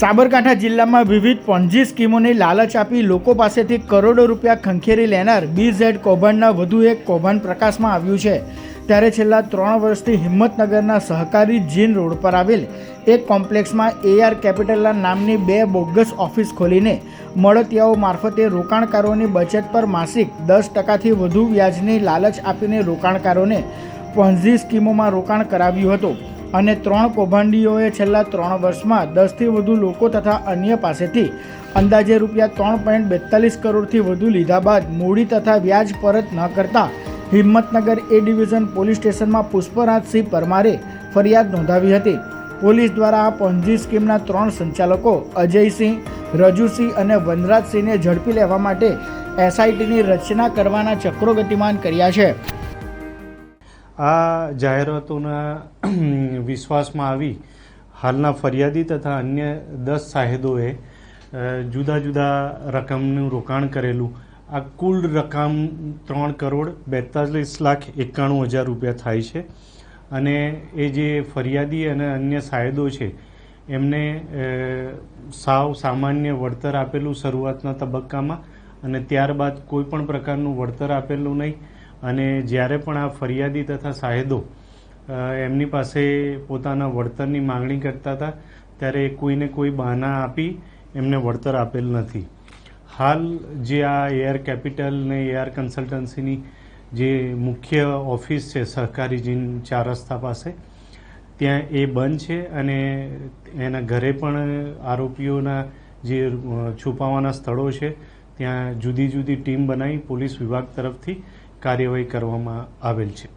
સાબરકાંઠા જિલ્લામાં વિવિધ પોન્જી સ્કીમોની લાલચ આપી લોકો પાસેથી કરોડો રૂપિયા ખંખેરી લેનાર બીઝેડ કૌભાંડના વધુ એક કૌભાંડ પ્રકાશમાં આવ્યું છે. ત્યારે છેલ્લા ત્રણ વર્ષથી હિંમતનગરના સહકારી જીન રોડ પર આવેલ એક કોમ્પ્લેક્સમાં એઆર કેપિટલના નામની બે બોગસ ઓફિસ ખોલીને મળતિયાઓ મારફતે રોકાણકારોની બચત પર માસિક દસ ટકાથી વધુ વ્યાજની લાલચ આપીને રોકાણકારોને પોન્ઝી સ્કીમોમાં રોકાણ કરાવ્યું હતું. અને ત્રણ કૌભાંડીઓએ છેલ્લા ત્રણ વર્ષમાં દસથી વધુ લોકો તથા અન્ય પાસેથી અંદાજે રૂપિયા ત્રણ પોઈન્ટ બેતાલીસ કરોડથી વધુ લીધા બાદ મૂડી તથા વ્યાજ પરત ન કરતા હિંમતનગર એ ડિવિઝન પોલીસ સ્ટેશનમાં પુષ્પરાજસિંહ પરમારે ફરિયાદ નોંધાવી હતી. પોલીસ દ્વારા આ પોન્જી સ્કીમના ત્રણ સંચાલકો અજયસિંહ રજુસિંહ અને વનરાજસિંહને ઝડપી લેવા માટે એસઆઈટીની રચના કરવાના ચક્રો ગતિમાન કર્યા છે. આ જાહેરાતોના વિશ્વાસમાં આવી હાલના ફરિયાદી તથા અન્ય દસ સાહેદોએ જુદા જુદા રકમનું રોકાણ કરેલું. આ કુલ રકમ ત્રણ કરોડ બેતાલીસ લાખ એકાણું હજાર રૂપિયા થાય છે. અને એ જે ફરિયાદી અને અન્ય સાહેદો છે, એમને સાવ સામાન્ય વળતર આપેલું શરૂઆતના તબક્કામાં અને ત્યારબાદ કોઈ પણ પ્રકારનું વળતર આપેલું નહીં. અને જ્યારે પણ આ ફરિયાદી તથા સાહેદો એમની પાસે પોતાના વળતરની માંગણી કરતા હતા, ત્યારે કોઈને કોઈ બહાના આપી એમને વળતર આપેલ નથી. હાલ જે આ એઆર કેપિટલ ને એઆર કન્સલ્ટન્સીની જે મુખ્ય ઓફિસ છે, સહકારી જીન ચાર રસ્તા પાસે, ત્યાં એ બંધ છે અને એના ઘરે પણ આરોપીઓના જે છુપાવાના સ્થળો છે ત્યાં જુદી જુદી ટીમ બનાવી પોલીસ વિભાગ તરફથી કાર્યવાહી કરવામાં આવેલ છે.